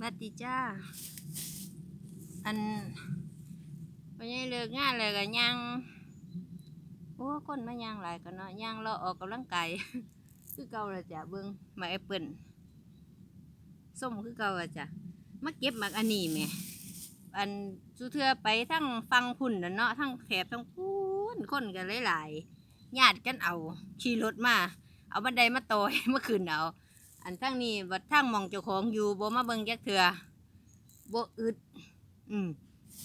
บัดดีจ้า อันวันนี้เลิกงานเลยก็ย่างโอ้คนมาย่างหลายกันเนาะย่างเราออกกำลังกายคือเก่าละจ้ะเบิ่งมาแอปเปิลส้มคือเก่าละจ้ะมาเก็บมักอันนี้แหม่อันสุเทือไปทั้งฟังพุ่นเนาะทั้งแถบทั้งพูนคนกันหลายๆญาติกันเอาขี่รถมา เอาบันไดมาโตอยเมื่อคืนเอา อันทั้งนี้บัดทั้งมองเจ้าของอยู่บ่มาเบิ่งจักเถื่อบ่อึด อืม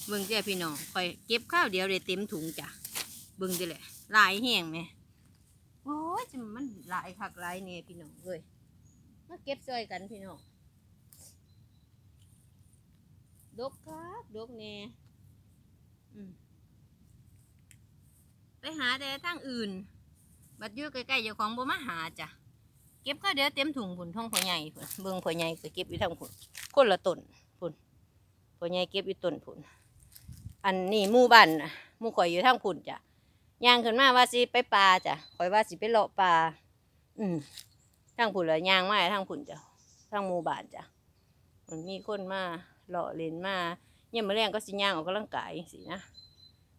เบิ่งเจ้าพี่น้องคอยเก็บข้าวเดียวได้เต็มถุงจ้ะเบิ่งเด้แหละหลายแห้งแหมโอ้ยจะมันหลายคักหลายแน่พี่น้องเอ้ยมาเก็บซอยกันพี่น้องดกครับดกแน่อืมไปหาแต่ทางอื่น บัดอยู่ใกล้ๆเจ้าของบ่มาหาจ้ะ เก็บก็เดี๋ยวเต็มถุงผุนท้องพ่อใหญ่พุ่นเบิ่งพ่อใหญ่ก็เก็บอยู่ทางผุนคนละต้นผุนพ่อใหญ่เก็บอยู่ต้นผุนอันนี้หมู่บ้านหมู่ข่อยอยู่ทางผุนจ้ะย่างขึ้นมาว่าสิไปปลาจ้ะข่อยว่าสิไปเลาะปลาอืมทางผุนเละย่างมาทางผุนจ้ะทางหมู่บ้านจ้ะมันมีคนมาเลาะเล่นมาเนี่ยามาแรงก็สิย่างออกกำลังกายสินะ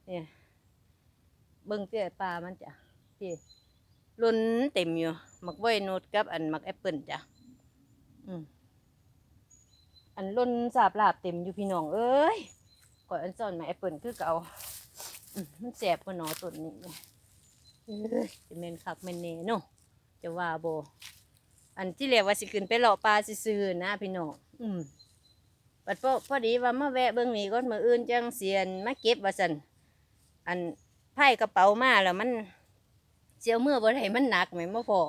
เนี่ยเบิ่งเตี้ยปลามันจ้ะพี่ ล้นเต็มอยู่หมักไว้นูดกับอันหมักแอปเปิลจ้ะอืมอันล้นสาบลาบเต็มอยู่พี่น้องเอ้ยก่อยอันซ่อนมาแอปเปิลคือเก่ามันแสบกว่าหนอต้นนี้เลยเอ้ยจะเมนคักเมนเน่เนาะจะว่าโบ อันที่เรียกว่าสิขึ้นไปเลาะปลาซื่อนะพี่น้องอืมปัดพอพอดีว่ามาแวะเบิ่งนี่ก่อนมื้ออื่นจังเสียนมาเก็บว่าซั่นอันไพ่กระเป๋ามาแล้วมัน เจียวเมื่อบ่ได้มันหนักไหมบ่พอ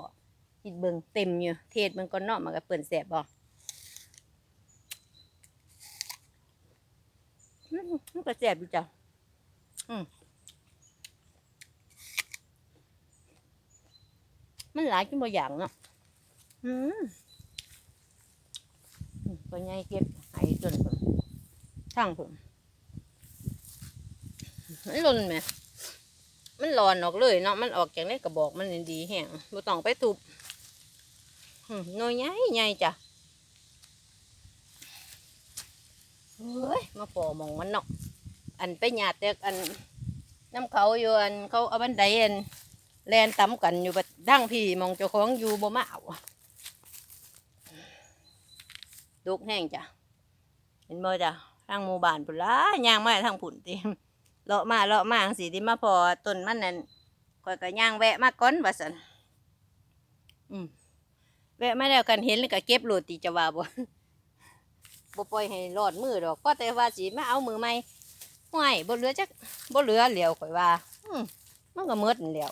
หิดเบิงเต็มอยู่ เทศมันก็เนาะมันก็เปิ่นแสบบ่อืมมันก็แสบอยู่จ้ะอืมมันหลายจนบ่อย่างเนาะอืมก็ใหญ่เก็บให้จนพุ่นทั้งผมมันหล่นไหม มันหลอนออกเลยเนาะมันออกจากในกระบอกมันดีแห้งบ่ต้องไปทุบหน่อยใหญ่ใหญ่จ้ะเฮ้ยมาปอมองมันเนาะอันไปหยาดแต่อันน้ำเขาอยู่อันเขาเอาบันไดอันแลนต่ำกันอยู่บัดดั้งพี่มองเจ้าของอยู่บ่มาเอาดุกแห้งจ้ะเห็นบ่จ้ะทางหมู่บ้านพุ่นละย่างมาทางพุ่นติ เลาะมาเลาะมาอังสิที่มาพอต้นมันนั่นข่อยก็ย่างแวะมาก่อนว่าซั่นอืมแวะมาแล้วกันเห็นแล้วก็เก็บโลดติจะว่าบ่บ่ปล่อยให้รอดมือดอกก็แต่ว่าสิมาเอามือใหม่ห่วยบ่เหลือจักบ่เหลือแล้วข่อยว่า อืมมันก็หมดนั่นแหล้ว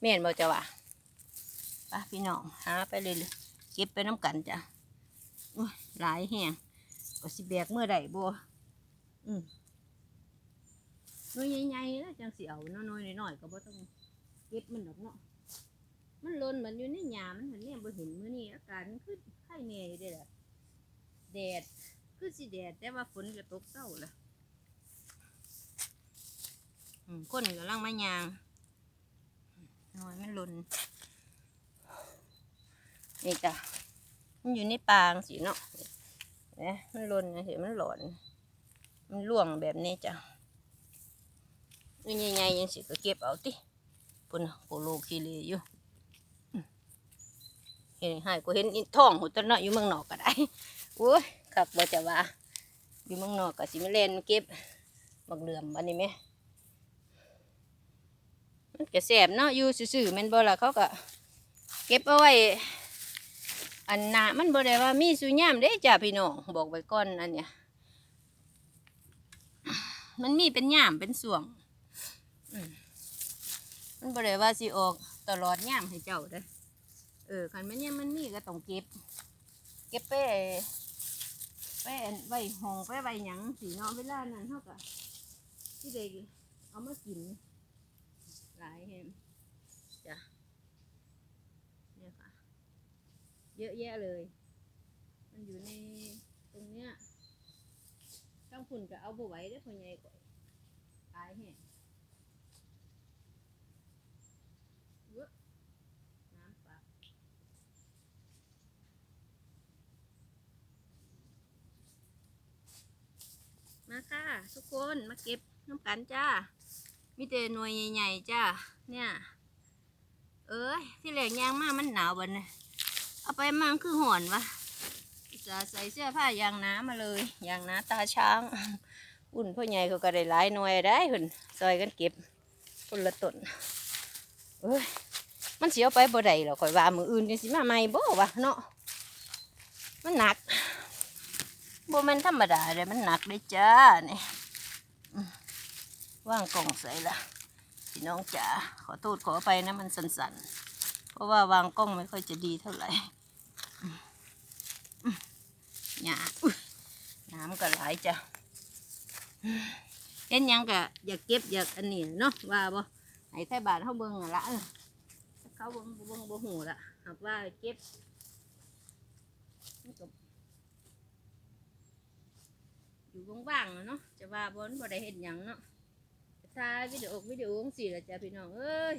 แม่นบ่จะว่าปพี่น้องหาไปเลยเก็บไปน้ำกันจ้ะหลายแฮงก็สิแบกมือได้บ่อืม น้อยใหญ่ๆแล้วจังสิเอาน้อยๆน้อยๆก็บ่ต้องเก็บมันดอกเนาะมันล่นเหมือนอยู่ในหยามันเหมือนเนี่ยบ่เห็นมื้อนี้อากาศมันคือไข้แน่อยู่เด้ล่ะแดดคือสิแดดแต่ว่าฝนก็ตกเช้าล่ะอืมคนกำลังมายางน้อยมันล่นนี่จ้ะมันอยู่ในปางสิเนาะนไหมมันล่นนะเห็นมันหลอน มันล่วงแบบนี้จ้ะ นี่ใหญ่ๆยังสิก็เก็บเอาติปุ่นโปโลคีเลอยู่เห็นให้กูเห็นท้องหัวตะเนาะอยู่เมืองนอกก็ได้โอ้ยคักบ่จะว่าอยู่เมืองนอกก็สิมาเล่นเก็บบักเหลื่อมอันนี้แหมมันก็แสบเนาะอยู่ซื่อๆม่นบ่ละเขาก็เก็บเอาไว้อันหนามันบ่ได้ว่ามีสุยามเด้จ้าพี่น้องบอกไว้ก่อนอันเนี้ยมันมีเป็นยามเป็นส่วง มันบ่ได้ว่าสิออกตลอดย่ามให้เจ้าเด้อเออคันมันยังมันมีก็ต้องเก็บ เก็บไปไปไว้ห้องไปไว้หยังสีนาะเวลานั้นเฮาก็สิได้เอามากิน หลายแฮมจ้ะเนี่ยค่ะ เยอะแยะเลย มันอยู่ในตรงเนี้ยทั้งฝุ่นก็เอาบ่ไหว้ได้อพ่อใหญ่ก่อยตายแฮง เยอะน้ำปลา ทุกคนมาเก็บน้ำกันจ้ามีแต่หน่วยใหญ่ๆจ้าเนี่ย เอ้ยที่แรกยางมามันหนาวบันเนี่ยเอาไปมาคือห่อนวะจะใส่เสื้อผ้ายางน้ำมาเลยยางน้าตาช้างอุ่นพ่อใหญ่เขาก็ได้หลายหน่วยได้หุ่นซอยกันเก็บคนละต้นเอ้ยมันเสียไปบ่ได้หรอกข่อยว่ามืออื่นจังสิมาใหม่บ่วะเนาะมันหนักบ่แม่นธรรมดาเลยมันหนักเลยจ้าเนี่อืม ว่างกล่องใส่ละพี่น้องจ๋าขอโทษขอไปนะมันสั่นๆ เพราะว่าวางกล้องไม่ค่อยจะดีเท่าไหร่หยาอุ๊ยน้ำก็ไหลายจ้ะเห็นยังก็อยากเก็บอยากอันนี้เนาะว่าบ่ไอ้ไทยบาทเขาเบิ่งอะละเออเขาเบิ่งบ่เบิ่งบ่หูละหากว่าเก็บมันก็ อยู่ว่างๆอะเนาะจะว่าบนบ่ได้เห็นหยังเนาะถ่ายวิดีโอวิดีโอจังซี่ละจ้ะพี่น้องเอ้ย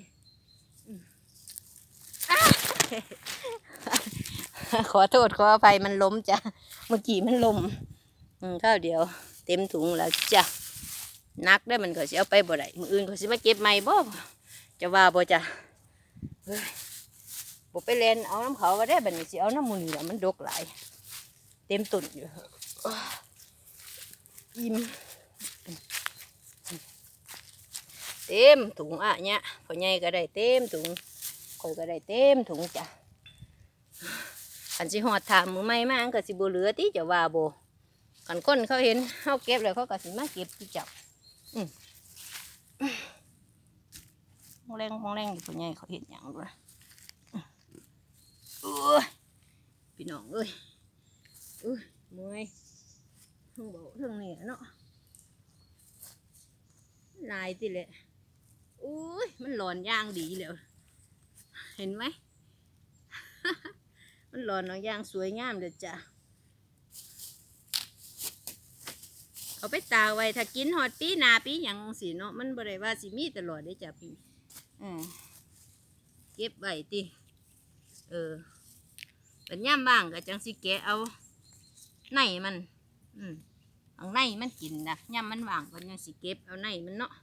ขอโทษขออภัยมันล้มจ้ะเมื่อกี้มันล้มอืมข้าวเดียว เต็มถุงแล้วจ้ะนักได้มันก็สิเอาไปบ่ได้มืออื่นก็สิมาเก็บใหม่บ่จะว่าบ่จ้ะเฮ้ยบ่ไปเล่นเอาน้ำเขาก็ได้บัดนี้สิเอาน้ำมูนี่ละมันดกหลายเต็มตุ่นอยู่ อิ่มเต็มถุงอะเนี่ยพ่อใหญ่ก็ได้เต็มถุงข่อยก็ได้เต็มถุงจ้ะอันสิหอดถามมือไม่มาอันก็สิบเหลือติจะว่าบ่กันคนเขาเห็นเฮาเก็บแล้วเขาก็สิมาเก็บที่จับอืมมองแรงมองแรงอยู่พ่อใหญ่เขาเห็นหยังด้วยโอ้ยพี่น้องเอ้ยอุ้ยมื่อย ทั้งบาทั้งนี่เนาะลายติแหละอุ้ยมันหลอนย่างดีแล้ว เห็นไหม มันหลอนเอาอย่างสวยงามเด้อจ้ะเอาไปตากไว้ถ้ากินหอดปีนาปีหยังสิเนาะมันบ่ได้ว่าสิมีตลอดได้จ้ะพี่อืมเก็บไว้ติเออเป็นย่ามบ้างก็จังสิแกะเอาในมัน อืมเอาในมันกินนะย่ามมันว่างก็ยังสิเก็บเอาในมันเนาะ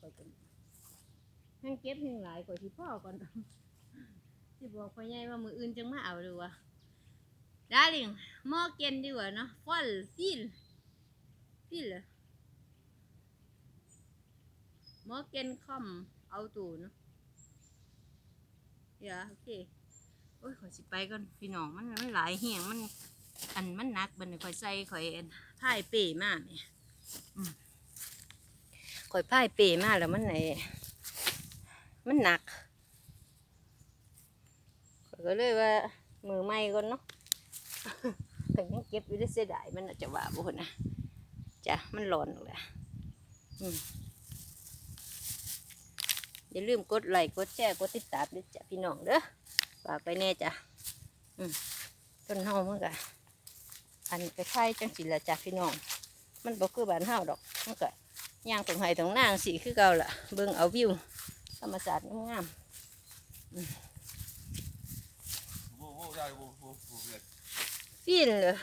ข่อยก็แห้งเก็บแห้งหลายกว่าที่พ่อก่อนที่บอกพ่อใหญ่ว่ามืออื่นจังมาเอาดีกว่าดาริงมอเกนดีกว่าเนาะฟอลฟิลฟิลมอเกนคอมเอาตูเนาะอย่าโอเค โอ้ยขอยสิไปก่อนพี่น้องมันมันหลายเหียงมัน อันมันหนักบัดนข่อยใส่ข่อยพ่ายเป้มากเนี่ยข่อยพ่ายเปมากแล้วมันไหนมันหนักข่อยก็เลยว่ามือไม่ก่อนเนาะแต่ยังเก็บอยู่ได้เสียดายมันน่าจะว่าบุนะจ้ะมันร้อนออกแล้วอืมอย่าลืมกดไลค์กดแชร์กดติดตามด้วยจ้ะพี่น้องเด้อ ฝากไปแน่จ้ะต้นเฮามันก็อันไปไข่จังสิละจ้ะพี่น้อง มันบ่คือบ้านเฮาดอกมันก็ย่างตรงไห้ตรงนางสีคือเก่าล่ะเบิ่งเอาวิวธรรมศาสตร์งามฟินเลย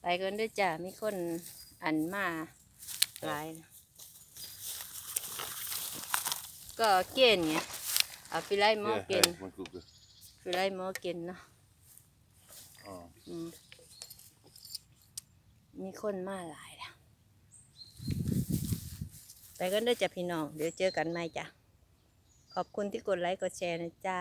ไปกันด้วยจ้ามีคนอันมาหลายก็เกณฑ์เนี่ย เอาฟิไลหมอ Ja, เกณฑ์ ja, mal gucken. ฟิไลหมอเกณฑ์เนาะ Ah. อืมมีคนมาหลายแล้วไปกันด้วยจ้ะพี่น้อง เดี๋ยวเจอกันใหม่จ้ะ ขอบคุณที่กดไลค์กดแชร์นะจ้า